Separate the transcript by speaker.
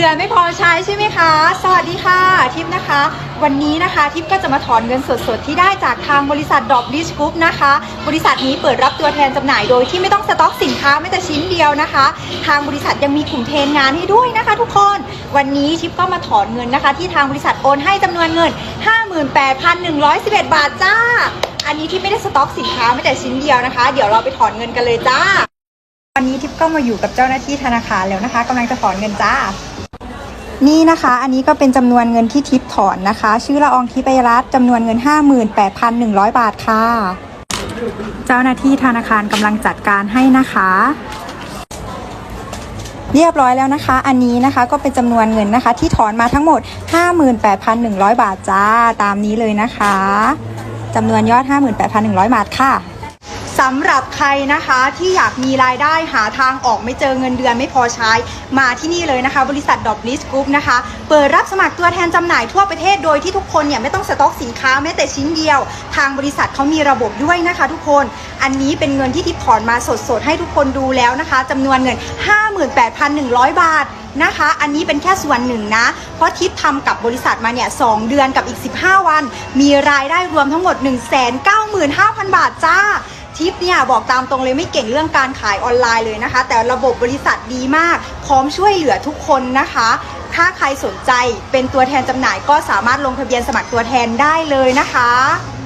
Speaker 1: เดือนไม่พอใช้ใช่ไหมคะ สวัสดีค่ะทิปนะคะ วันนี้นะคะทิปก็จะมาถอนเงินสดๆที่ได้จากทางบริษัทดอกลิชกรุ๊ปนะคะ บริษัทนี้เปิดรับตัวแทนจำหน่ายโดยที่ไม่ต้องสต็อกสินค้าแม้แต่ชิ้นเดียวนะคะ ทางบริษัทยังมีกลุ่มเทรนงานให้ด้วยนะคะ ทุกคน วันนี้ทิปก็มาถอนเงินนะคะ ที่ทางบริษัทโอนให้จำนวนเงิน 58,111 บาทจ้า อันนี้ที่ไม่ได้สต็อกสินค้าแม้แต่ชิ้นเดียวนะคะ เดี๋ยวเราไปถอนเงินกันเลยจ้าวันนี้ทิปก็มาอยู่กับเจ้าหน้าที่ธนาคารแล้วนะคะกำลังจะถอนเงินจ้า นี่นะคะ อันนี้ก็เป็นจำนวนเงินที่ทิปถอนนะคะ ชื่อละอองทิพยรัตน์จำนวนเงิน 58,100 บาทค่ะ เจ้าหน้าที่ธนาคารกำลังจัดการให้นะคะ เรียบร้อยแล้วนะคะ อันนี้นะคะก็เป็นจำนวนเงินนะคะ ที่ถอนมาทั้งหมด 58,100 บาทจ้าตามนี้เลยนะคะจำนวนยอด 58,100 บาทค่ะ สำหรับใครนะคะที่อยากมีรายได้หาทางออกไม่เจอเงินเดือนไม่พอใช้ มาที่นี่เลยนะคะ บริษัทดอกลิสกรุ๊ปนะคะ เปิดรับสมัครตัวแทนจำหน่ายทั่วประเทศโดยที่ทุกคนเนี่ยไม่ต้องสต็อกสินค้าแม้แต่ชิ้นเดียว ทางบริษัทเขามีระบบด้วยนะคะ ทุกคน อันนี้เป็นเงินที่ทิพย์ถอนมาสดๆให้ทุกคนดูแล้วนะคะจำนวนเงิน 58,100 บาทนะคะ อันนี้เป็นแค่ส่วนหนึ่งนะ เพราะทิปทำกับบริษัทมาเนี่ยสเดือนกับอีก 15 วัน มีรายได้รวมทั้งหมด 195,000 บาทจ้า ทิปเนี่ยบอกตามตรงเลยไม่เก่งเรื่องการขายออนไลน์เลยนะคะ แต่ระบบบริษัทดีมาก พร้อมช่วยเหลือทุกคนนะคะ ถ้าใครสนใจเป็นตัวแทนจำหน่ายก็สามารถลงทะเบียนสมัครตัวแทนได้เลยนะคะ